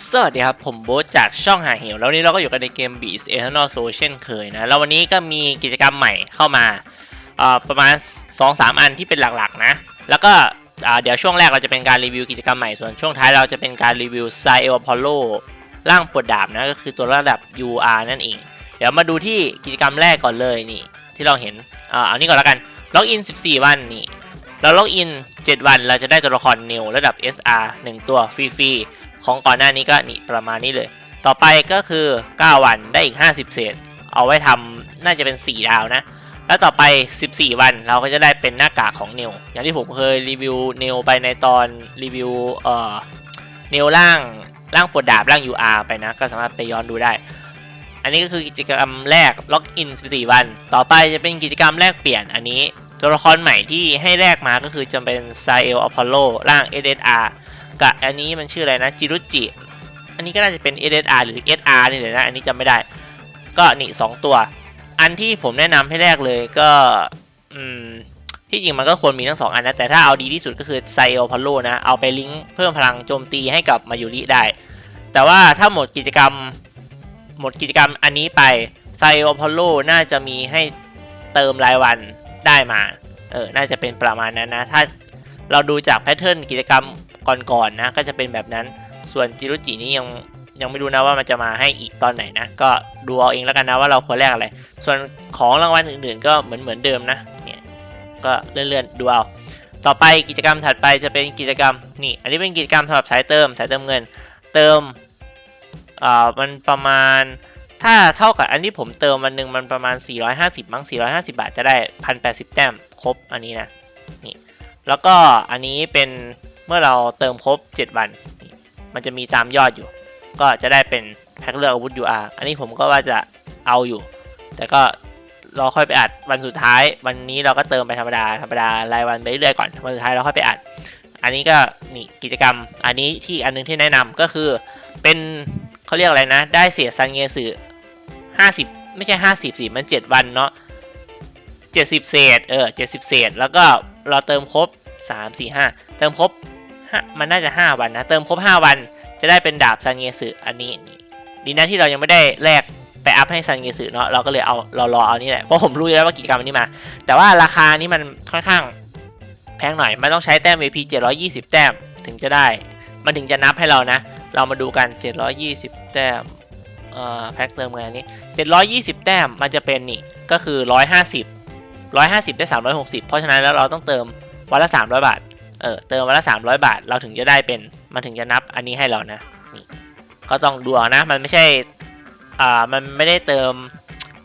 สวัสดีครับ ผมโบ๊ทจากช่องหาเหวแล้วนี้เราก็อยู่กันในเกม Beast Eternal Soul เช่นเคยนะ แล้ววันนี้ก็มีกิจกรรมใหม่เข้ามาประมาณ 2-3 อันที่เป็นหลักๆนะ แล้วก็เดี๋ยวช่วงแรกเราจะเป็นการรีวิวกิจกรรมใหม่ ส่วนช่วงท้ายเราจะเป็นการรีวิว s i e l Apollo ร่างปวดดาบนะ ก็คือตัวระดับ UR นั่นเอง เดี๋ยวมาดูที่กิจกรรมแรกก่อนเลยนี่ ที่เราเห็นอ่าเอานี้ก่อนแล้วกันล็อกอิน 14 วันนี่เราล็อกอิน 7 วันเราจะได้ตัวละครนิวระดับ SR 1 ตัวฟรีๆ ของก่อนหน้านี้ก็นี่ประมาณนี้เลย ต่อไปก็คือ 9 วันได้อีก 50 เศษ เอาไว้ทำน่าจะเป็น 4 ดาวนะ แล้วต่อไป 14 วันเราก็จะได้เป็นหน้ากากของเนวอย่างที่ผมเคยรีวิวเนวไปในตอนรีวิวเอ่อนิวร่างร่างปวดดาบร่าง UR ไปนะ ก็สามารถไปย้อนดูได้ อันนี้ก็คือกิจกรรมแรกล็อกอิน 14 วัน ต่อไปจะเป็นกิจกรรมแลกเปลี่ยนอันนี้ตัวละครใหม่ที่ให้แลกมาก็คือจะเป็น s i e l Apollo ร่าง SSR กับอันนี้มันชื่ออะไรนะจิรุจิ อันนี้ก็น่าจะเป็น SSR หรือ SR นี่เลยนะ อันนี้จำไม่ได้ ก็นี่สองตัว อันที่ผมแนะนำให้แรกเลยก็อืมที่จริงมันก็ควรมีทั้งสองอันนะ แต่ถ้าเอาดีที่สุดก็คือ s i e l Apollo นะ เอาไปลิงก์เพิ่มพลังโจมตีให้กับมายุริได้ แต่ว่าถ้าหมดกิจกรรม หมดกิจกรรมอันนี้ไป s i e l Apollo น่าจะมีให้เติมรายวันได้มา เออ น่าจะเป็นประมาณนั้นนะ ถ้าเราดูจากแพทเทิร์นกิจกรรม ก่อนๆนะก็จะเป็นแบบนั้น ส่วนจิรุจินี่ยังยังไม่รู้นะว่ามันจะมาให้อีกตอนไหนนะ ก็ดูเอาเองแล้วกันนะว่าเราควรแลกอะไร ส่วนของรางวัลอื่นๆ ก็เหมือนเหมือนเดิมนะเนี่ยก็เลื่อนๆดูเอาต่อไปกิจกรรมถัดไปจะเป็นกิจกรรมนี่อันนี้เป็นกิจกรรมสำหรับสายเติมสายเติมเงิน เติมอ่ามันประมาณถ้าเท่ากับอันที่ผมเติมวันหนึ่งมันประมาณ 450 มั้ง 450 บาทจะได้ 1,080 แต้มครบอันนี้นะนี่แล้วก็อันนี้เป็น มื่อเราเติมครบ 7 วัน มันจะมีตามยอดอยู่ ก็จะได้เป็นแพ็คเลือกอาวุธ UR อันนี้ผมก็ว่าจะเอาอยู่ แต่ก็รอค่อยไปอัดวันสุดท้าย วันนี้เราก็เติมไปธรรมดาธรรมดารายวันไปเรื่อยก่อนวันสุดท้ายเราค่อยไปอัด อันนี้ก็นี่กิจกรรม อันนี้ที่อันนึงที่แนะนำก็คือเป็นเขาเรียกอะไรนะ ได้เสียซันเงสือห้าสิบไม่ใช่ห้าสิบสิมันเจ็ดวันเนาะเจ็ดสิบเศษเออเจ็ดสิบเศษ แล้วก็เราเติมครบสามสี่ห้าเติมครบ มันน่าจะห้าวันนะ เติมครบห้าวัน จะได้เป็นดาบซันเงสืออันนี้นี่ดีนะที่เรายังไม่ได้แลกไปอัพให้ซันเงสือเนาะเราก็เลยเอาเรารอเอานี่แหละเพราะผมรู้อยู่แล้วว่ากิจกรรมอันนี้มา แต่ว่าราคานี้มันค่อนข้างแพงหน่อยมันต้องใช้แต้ม VP 720 แต้มถึงจะได้ มันถึงจะนับให้เรานะ เรามาดูกัน 720 แต้มเอ่อแพ็คเติมเงินอันนี้ 720 แต้มมันจะเป็นนี่ก็คือ 150 150 ได้ 360 เพราะฉะนั้นแล้วเราต้องเติมวันละ 300 บาท เออเติมวันละ 300 บาท เราถึงจะได้เป็น มันถึงจะนับอันนี้ให้เรานะนี่ก็ต้องดูเอานะ มันไม่ใช่ อ่า มันไม่ได้เติม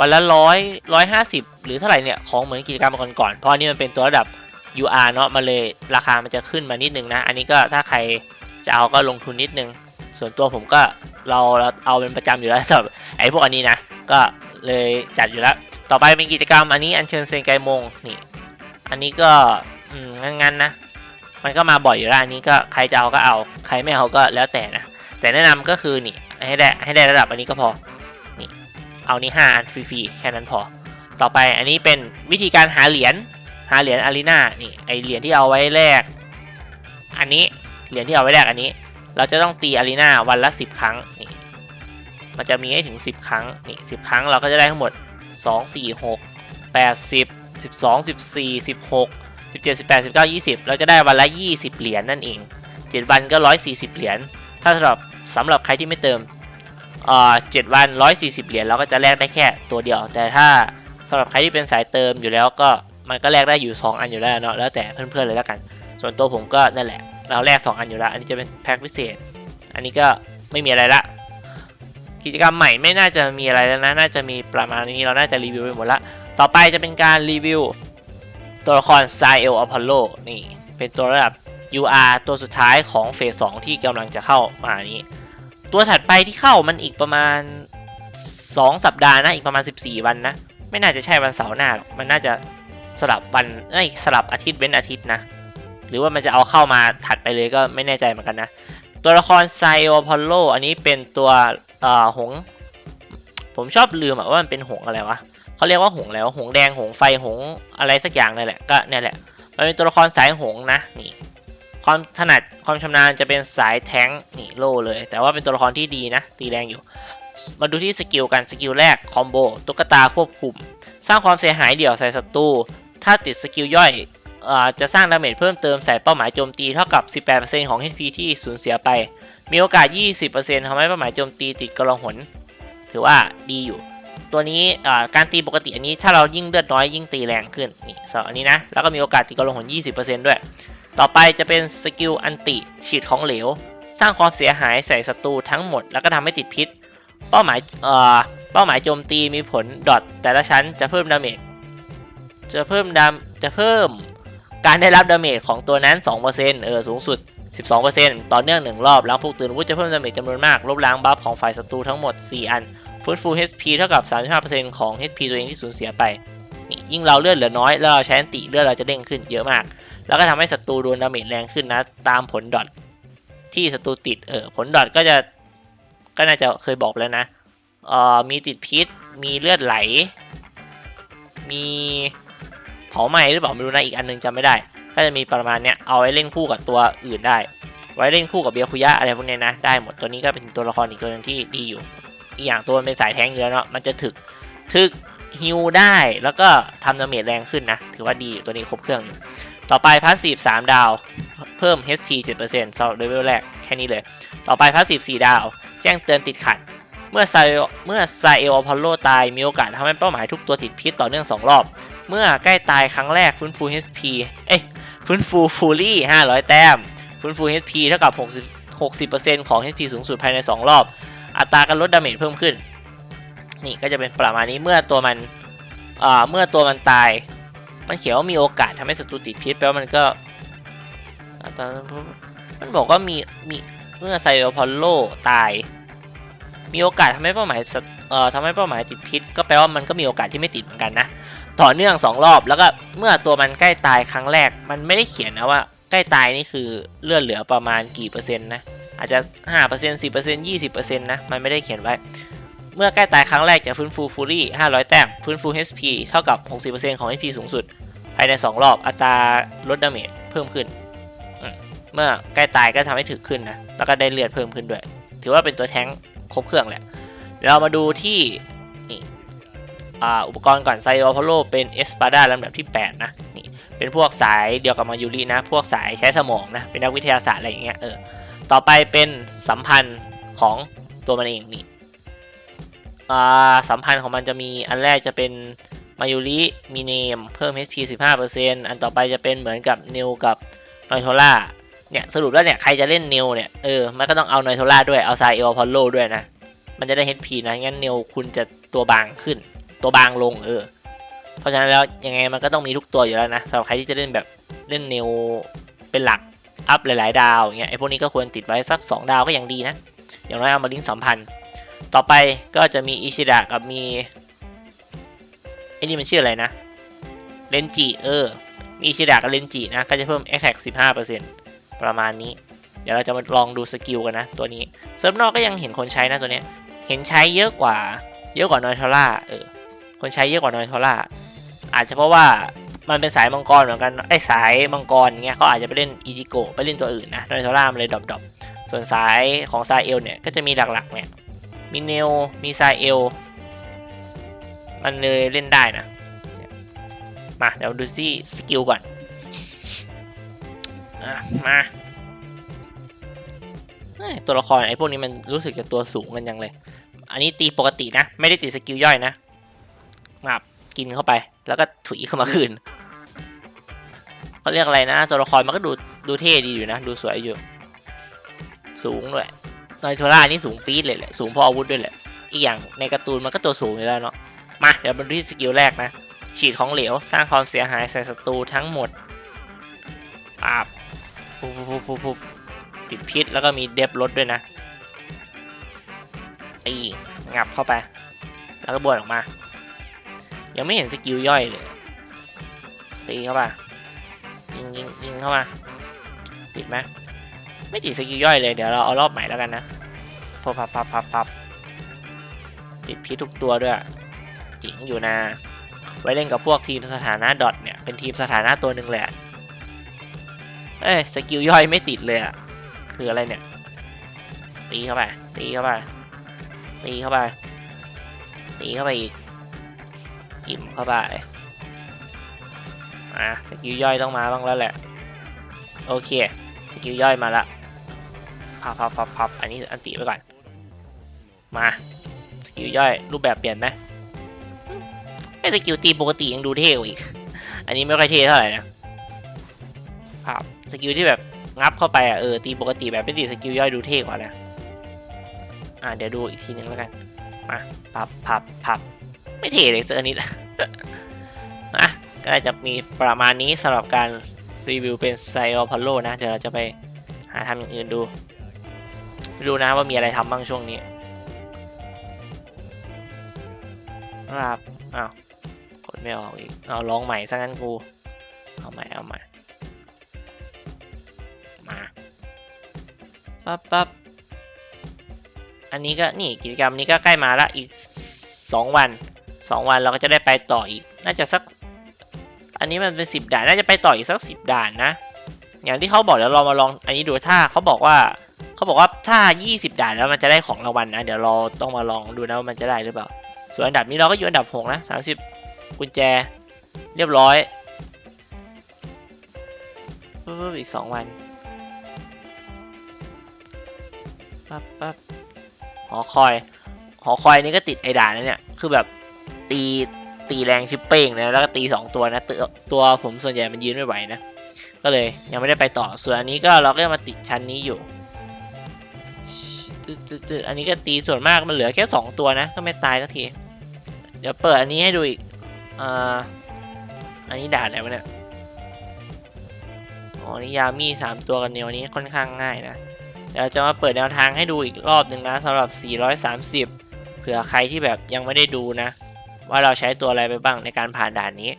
วันละร้อยร้อยห้าสิบหรือเท่าไหร่เนี่ยของเหมือนกิจกรรมก่อนๆเพราะอันนี้มันเป็นตัวระดับ UR เนาะมาเลยราคามันจะขึ้นมานิดนึงนะ อันนี้ก็ถ้าใครจะเอาก็ลงทุนนิดนึง ส่วนตัวผมก็เราเราเอาเป็นประจำอยู่แล้วสำหรับไอ้พวกอันนี้นะ ก็เลยจัดอยู่แล้ว ต่อไปเป็นกิจกรรมอันนี้อัญเชิญเซนไกมงนี่ อันนี้ก็งั้นๆนะ มันก็มาบ่อยอยู่แล้วอันนี้ก็ใครจะเอาก็เอา ใครไม่เอาก็แล้วแต่นะ แต่แนะนำก็คือนี่ให้ได้ให้ได้ระดับอันนี้ก็พอ นี่เอานี่5อันฟรีๆแค่นั้นพอ ต่อไปอันนี้เป็นวิธีการหาเหรียญ หาเหรียญอารีนานี่ไอเหรียญที่เอาไว้แลก อันนี้เหรียญที่เอาไว้แลกอันนี้ เราจะต้องตีอารีนาวันละ 10 ครั้งนี่มันจะมีให้ถึง 10 ครั้งนี่10 ครั้งเราก็จะได้ทั้งหมด 2 4 6 8 10 12 14 16 17 18 19 20 เราจะได้วันละ 20 เหรียญนั่นเอง 7 วันก็ 140 เหรียญ ถ้าสำหรับสำหรับใครที่ไม่เติมเอ่อเจ็ดวันร้อยสี่สิบเหรียญเราก็จะแลกได้แค่ตัวเดียว แต่ถ้าสำหรับใครที่เป็นสายเติมอยู่แล้วก็มันก็แลกได้อยู่ 2 อันอยู่แล้วเนาะ แล้วแต่เพื่อนๆเลยแล้วกัน ส่วนตัวผมก็นั่นแหละ เราแลก2 อันอยู่แล้ว อันนี้จะเป็นแพ็คพิเศษ อันนี้ก็ไม่มีอะไรละ กิจกรรมใหม่ไม่น่าจะมีอะไรแล้วนะ น่าจะมีประมาณนี้ เราน่าจะรีวิวไปหมดละ ต่อไปจะเป็นการรีวิว ตัวละคร s i e l Apollo นี่เป็นตัวระดับ UR ตัวสุดท้ายของเฟส2ที่กำลังจะเข้ามานี้ ตัวถัดไปที่เข้ามันอีกประมาณ 2 สัปดาห์นะอีกประมาณ 14 วันนะ ไม่น่าจะใช่วันเสาร์หน้าหรอกมันน่าจะสลับวันเอ้ยสลับอาทิตย์เว้นอาทิตย์นะ หรือว่ามันจะเอาเข้ามาถัดไปเลยก็ไม่แน่ใจเหมือนกันนะ ตัวละครไซโอพอลโลอันนี้เป็นตัวเอ่อหง ผมชอบลืมว่ามันเป็นหงอะไรวะ เขาเรียกว่าหงส์อะไรวหงแดงหงไฟหงอะไรสักอย่างนั่นแหละก็เนี่ยแหละมันเป็นตัวละครสายหงนะนี่ความถนัดความชำนาญจะเป็นสายแท้งนี่โลเลย แต่ว่าเป็นตัวละครที่ดีนะ ตีแรงอยู่ มาดูที่สกิลกันสกิลแรกคอมโบตุ๊กตาควบคุม สร้างความเสียหายเดี่ยวใส่ศัตรูถ้าติดสกิลย่อยอจะสร้างดาเมจเพิ่มเติมใส่เป้าหมายโจมตีเท่ากับ 18%ของ HP ที่สูญเสียไป มีโอกาส 20%ทำให้เป้าหมายโจมตีติดกระหนถือว่าดีอยู่ ตัวนี้การตีปกติอันนี้ถ้าเรายิ่งเลือดน้อยยิ่งตีแรงขึ้นนี่สอันนี้นะ แล้วก็มีโอกาสติดกระหน20%ด้วย ต่อไปจะเป็นสกิลอันติฉีดของเหลว สร้างความเสียหายใส่ศัตรูทั้งหมด แล้วก็ทำให้ติดพิษ เป้าหมายเอ่อเป้าหมายโจมตีมีผลดอทแต่ละชั้นจะเพิ่มดาเมจจะเพิ่มดามจะเพิ่มการได้รับดาเมจของตัวนั้น 2%เออสูงสุด 12%ต่อเนื่องหนึ่งรอบหลังพวกตื่นวุธจะเพิ่มดาเมจจำนวนมากลบล้างบัฟของฝ่ายศัตรูทั้งหมด 4 อัน ฟื้นฟู HP เท่ากับ 35%ของ HP ตัวเองที่สูญเสียไป ยิ่งเราเลือดเหลือน้อย แล้วเราใช้อันติเลือดเราจะเด้งขึ้นเยอะมาก แล้วก็ทำให้ศัตรูโดนดาเมจแรงขึ้นนะ ตามผลดอทที่ศัตรูติด เออ ผลดอทก็จะ ก็น่าจะเคยบอกแล้วนะ เอ่อ มีติดพิษ มีเลือดไหล มีเผาไหม้หรือเปล่าไม่รู้นะ อีกอันนึงจำไม่ได้ ก็จะมีประมาณเนี้ย เอาไว้เล่นคู่กับตัวอื่นได้ ไว้เล่นคู่กับเบียคุยะอะไรพวกเนี้ยนะ ได้หมด ตัวนี้ก็เป็นตัวละครอีกตัวหนึงที่ดีอยู่ อีกอย่างตัวมันเป็นสายแทงค์อยู่แล้วเนาะมันจะถึกถึกฮิวได้แล้วก็ทำดาเมจแรงขึ้นนะ ถือว่าดีตัวนี้ครบเครื่องอยู่ ต่อไปพาสซีฟ3ดาว เพิ่ม HP 7%สำหรับเลเวลแรก แค่นี้เลย ต่อไปพาสซีฟ4ดาว แจ้งเตือนติดขัด เมื่อไซเมื่อไซเอลอพอลโลตายมีโอกาสทำให้เป้าหมายทุกตัวติดพิษต่อเนื่อง 2 รอบ เมื่อใกล้ตายครั้งแรกฟื้นฟู HP เอ้ยฟื้นฟูฟูลี่ 500 แต้ม ฟื้นฟู HP เท่ากับ 60 60%ของ HP สูงสุดภายใน 2 รอบ อัตราการลดดาเมจเพิ่มขึ้น นี่ก็จะเป็นประมาณนี้เมื่อตัวมันอ่าเมื่อตัวมันตาย มันเขียนว่ามีโอกาสทำให้ศัตรูติดพิษแปลว่ามันก็อัตรามันบอกว่ามีมีเมื่อไซโอพอลโลตาย มีโอกาสทำให้เป้าหมายเอ่อทำให้เป้าหมายติดพิษ ก็แปลว่ามันก็มีโอกาสที่ไม่ติดเหมือนกันนะต่อเนื่องสองรอบแล้วก็เมื่อตัวมันใกล้ตายครั้งแรก มันไม่ได้เขียนนะว่า ใกล้ตายนี่คือเลือดเหลือประมาณกี่เปอร์เซ็นต์นะ อาจจะ 5% 10% 20%นะ มันไม่ได้เขียนไว้ เมื่อใกล้ตายครั้งแรกจะฟื้นฟูฟูรี่ 500 แต้ม ฟื้นฟู HP เท่ากับ 60%ของ HP สูงสุด ภายใน 2 รอบ อัตราลดดาเมจเพิ่มขึ้นมเมื่อใกล้ตายก็ทำให้ถึกขึ้นนะ แล้วก็ได้เลือดเพิ่มขึ้นด้วย ถือว่าเป็นตัวแท้งครบเครื่องแหละ เรามาดูที่นี่อ่าอุปกรณ์ก่อนไซโอพอลโลเป็นเอสปาดาลำดับที่ 8 นะนี่เป็นพวกสายเดียวกับมายูรินะ พวกสายใช้สมองนะ เป็นนักวิทยาศาสตร์อะไรอย่างเงี้ยเออ ต่อไปเป็นสัมพันธ์ของตัวมันเองนี่อ่าสัมพันธ์ของมันจะมีอันแรกจะเป็นมายุริมีเนมเพิ่ม HP 15%อันต่อไปจะเป็นเหมือนกับนิวกับนอยโทล่าเนี่ยสรุปแล้วเนี่ยใครจะเล่นนิวเนี่ยเออมันก็ต้องเอานอยโทล่าด้วยเอาไซเอลพอลโลด้วยนะ มันจะได้ HP นะงั้นนิวคุณจะตัวบางขึ้น ตัวบางลงเออ เพราะฉะนั้นแล้วยังไงมันก็ต้องมีทุกตัวอยู่แล้วนะสำหรับใครที่จะเล่นแบบเล่นนิวเป็นหลัก อัพหลายๆ ดาวอย่างเงี้ยไอพวกนี้ก็ควรติดไว้สัก 2 ดาวก็ยังดีนะ อย่างน้อยเอามาลิงก์สัมพันธ์ ต่อไปก็จะมีอิชิดะกับมีไอ้นี่มันชื่ออะไรนะเลนจิเออ มีอิชิดะกับเลนจินะ ก็จะเพิ่ม Attack 15%ประมาณนี้ เดี๋ยวเราจะมาลองดูสกิลกันนะ ตัวนี้เซิร์ฟนอกก็ยังเห็นคนใช้นะตัวเนี้ยเห็นใช้เยอะกว่า เยอะกว่านอยทอร่าเออคนใช้เยอะกว่านอยทอร่าอาจจะเพราะว่า มันเป็นสายมังกรเหมือนกันไอ้สายมังกรเงี้ยเขาอาจจะไปเล่นอีจิโกะไปเล่นตัวอื่นนะโดยโซล่ามันเลยดรอปๆส่วนสายของซาเอลเนี่ยก็จะมีหลักๆเนี่ยมีเนลมีซาเอลมันเลยเล่นได้นะมาเดี๋ยวดูซี่สกิลก่อนอมาตัวละครไอ้พวกนี้มันรู้สึกจะตัวสูงกันยังเลย อันนี้ตีปกตินะ ไม่ได้ติดสกิลย่อยนะมากินเข้าไป แล้วก็ถุยเข้ามาคืน เขาเรียกอะไรนะ ตัวละครมันก็ดูดูเท่ดีอยู่นะ ดูสวยอยู่ สูงด้วยนอยโทล่านี่สูงปี๊ดเลยแหละสูงเพราะอาวุธด้วยแหละ อีกอย่างในการ์ตูนมันก็ตัวสูงอยู่แล้วเนาะมาเดี๋ยวมาดูที่สกิลแรกนะ ฉีดของเหลวสร้างความเสียหายใส่ศัตรูทั้งหมดปาบปุ๊บปุ๊บปุ๊บปุ๊บติดพิษแล้วก็มีเดฟลดด้วยนะตีงับเข้าไป แล้วก็บวนออกมา ยังไม่เห็นสกิลย่อยเลยตีเข้าไป ยิงยิงยิงเข้ามา ติดไหมไม่ติดสกิลย่อยเลยเดี๋ยวเราเอารอบใหม่แล้วกันนะพับพับพับพับพับติดพิษทุกตัวด้วยจิงอยู่นะ ไว้เล่นกับพวกทีมสถานะดอทเนี่ย เป็นทีมสถานะตัวหนึ่งแหละเอ้ยสกิลย่อยไม่ติดเลยอะคืออะไรเนี่ย ตีเข้าไป ตีเข้าไป ตีเข้าไป ตีเข้าไปอีกจิ้มเข้าไป อะสกิลย่อยต้องมาบ้างแล้วแหละ โอเค สกิลย่อยมาละพับพับพับพับอันนี้อันติไว้ก่อน มา สกิลย่อยรูปแบบเปลี่ยนไหมไอ้สกิลตีปกติยังดูเท่กว่าอีก อันนี้ไม่ค่อยเท่เท่าไหร่นะครับสกิลที่แบบงับเข้าไปอะเออตีปกติแบบไม่ตีสกิลย่อยดูเท่กว่านะอ่าเดี๋ยวดูอีกทีนึงแล้วกัน มา พับพับพับ ไม่เท่เลยเจอนิดนะ ก็น่าจะมีประมาณนี้สำหรับการรีวิวเป็นไซโอพอลโลนะ เดี๋ยวเราจะไปหาทำอย่างอื่นดูดูนะว่ามีอะไรทำบ้างช่วงนี้ครับอ้าวกดไม่ออกอีกเอาลองใหม่ซะงั้นกูเอาใหม่เอาใหม่มาปั๊บปั๊บอันนี้ก็นี่กิจกรรมนี้ก็ใกล้มาละอีกสองวันสองวันเราก็จะได้ไปต่ออีก น่าจะสัก อันนี้มันเป็นสิบด่านน่าจะไปต่ออีกสักสิบด่านนะ อย่างที่เขาบอกเดี๋ยวเรามาลองอันนี้ดูถ้าเขาบอกว่าเขาบอกว่าถ้า 20 ด่านแล้วมันจะได้ของรางวัลนะ เดี๋ยวเราต้องมาลองดูนะว่ามันจะได้หรือเปล่า ส่วนอันดับนี้เราก็อยู่อันดับ6นะ30 กุญแจ เรียบร้อยปุ๊บอีก 2 วันปั๊บปั๊บหอคอย หอคอยนี่ก็ติดไอ้ด่านนะเนี่ย คือแบบตี ตีแรงชิปเป้งนะแล้วก็ตีสองตัวนะตัวตัวผมส่วนใหญ่มันยืนไม่ไหวนะก็เลยยังไม่ได้ไปต่อส่วนอันนี้ก็เราก็มาติดชั้นนี้อยู่ตอันนี้ก็ตีส่วนมากมันเหลือแค่สองตัวนะ ก็ไม่ตายสักที เดี๋ยวเปิดอันนี้ให้ดูอีกอ่าอันนี้ด่าอะไรวะเนี่ยอ๋อนี่ยามีสามตัวกันแนวนี้ค่อนข้างง่ายนะเดี๋ยวจะมาเปิดแนวทางให้ดูอีกรอบหนึ่งนะสำหรับ 430 เผื่อใครที่แบบยังไม่ได้ดูนะ ว่าเราใช้ตัวอะไรไปบ้างในการผ่านด่านนี้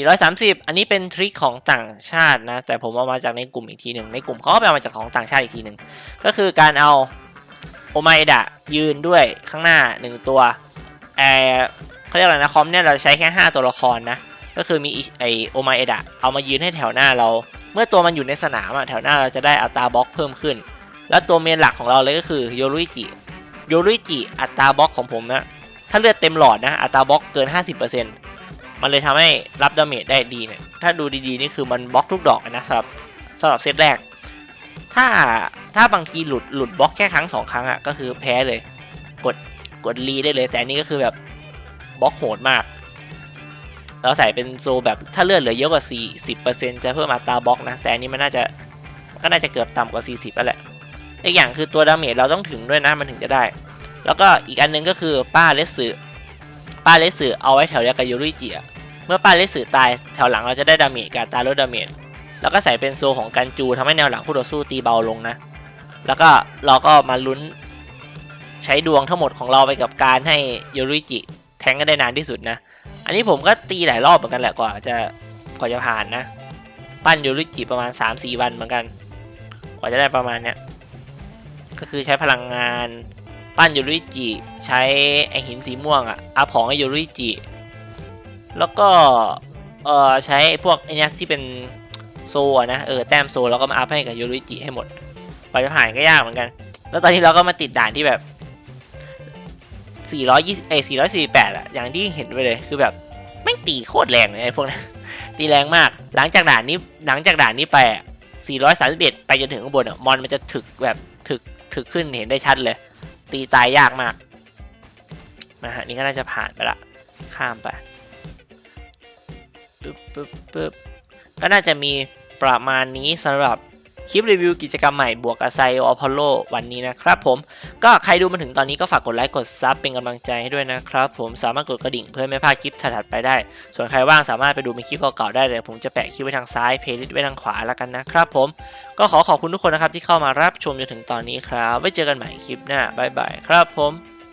430 อันนี้เป็นทริคของต่างชาตินะ แต่ผมเอามาจากในกลุ่มอีกทีหนึ่งในกลุ่มเขาก็ไปเอามาจากของต่างชาติอีกทีหนึ่งก็คือการเอาโอมาเอดะยืนด้วยข้างหน้า 1 ตัวเอเขาเรียกอะไรนะคอมเนี่ยเราใช้แค่ 5 ตัวละครนะ ก็คือมีไอโอมาเอดะเอามายืนให้แถวหน้าเรา เมื่อตัวมันอยู่ในสนามอะแถวหน้าเราจะได้อัตราบล็อกเพิ่มขึ้น แล้วตัวเมนหลักของเราเลยก็คือโยรุอิจิโยรุอิจิอัตราบล็อกของผมนะ ถ้าเลือดเต็มหลอดนะอัตราบล็อกเกิน 50%มันเลยทำให้รับดาเมจได้ดีเนี่ยถ้าดูดีๆนี่คือมันบล็อกทุกดอกนะสำหรับสำหรับเซตแรก ถ้าถ้าบางทีหลุดหลุดบล็อกแค่ครั้งสองครั้งอะก็คือแพ้เลย กดกดรีได้เลย แต่อันนี้ก็คือแบบบล็อกโหดมาก เราใส่เป็นโซแบบถ้าเลือดเหลือเยอะกว่า 40%จะเพิ่มอัตราบล็อกนะ แต่อันนี้มันน่าจะก็น่าจะเกือบต่ำกว่า 40แล้วแหละอีกอย่างคือตัวดาเมจเราต้องถึงด้วยนะมันถึงจะได้ แล้วก็อีกอันหนึงก็คือป้าเลสสือป้าเลสสือเอาไว้แถวเดียวกับยูริจิอะเมื่อป้าเลสสือตายแถวหลังเราจะได้ดาเมจกับตาลดดาเมจแล้วก็ใส่เป็นโซของกันจูทำให้แนวหลังผู้ต่อสู้ตีเบาลงนะ แล้วก็เราก็มาลุ้นใช้ดวงทั้งหมดของเราไปกับการให้ยูริจิแทงกันได้นานที่สุดนะ อันนี้ผมก็ตีหลายรอบเหมือนกันแหละกว่าจะกว่าจะผ่านนะ ปั้นยูริจิประมาณ 3-4 วันเหมือนกัน กว่าจะได้ประมาณเนี้ยก็คือใช้พลังงาน ปั้นยูริจิ ใช้ไอหินสีม่วงอะอัพของให้ยูริจิ แล้วก็เออใช้พวกไอเนี้ยที่เป็นโซนะ เออแต้มโซแล้วก็มาอัพให้กับยูริจิให้หมดกว่าจะผ่านก็ยากเหมือนกัน แล้วตอนนี้เราก็มาติดด่านที่แบบ 420เอ้ย448อะอย่างที่เห็นไปเลยคือแบบแม่งตีโคตรแรงเลยไอ้พวกนั้นตีแรงมาก หลังจากด่านนี้หลังจากด่านนี้ไปอะ431 ไปจนถึงข้างบนอะมอนมันจะถึกแบบถึกถึกขึ้นเห็นได้ชัดเลย ตีตายยากมากนะฮะนี่ก็น่าจะผ่านไปละ ข้ามไปปึ๊บปึ๊บปึ๊บก็น่าจะมีประมาณนี้สำหรับ คลิปรีวิวกิจกรรมใหม่บวกกับไซโอพอลโลวันนี้นะครับผม ก็ใครดูมาถึงตอนนี้ก็ฝากกดไลค์กดซับเป็นกำลังใจให้ด้วยนะครับผมสามารถกดกระดิ่งเพื่อไม่พลาดคลิปถัดๆไปได้ ส่วนใครว่างสามารถไปดูมีคลิปเก่าๆได้เลยผมจะแปะคลิปไว้ทางซ้ายเพลย์ลิสต์ไว้ทางขวาแล้วกันนะครับผมก็ขอขอบคุณทุกคนนะครับที่เข้ามารับชมจนถึงตอนนี้ครับไว้เจอกันใหม่คลิปหน้าบ๊ายบายครับผม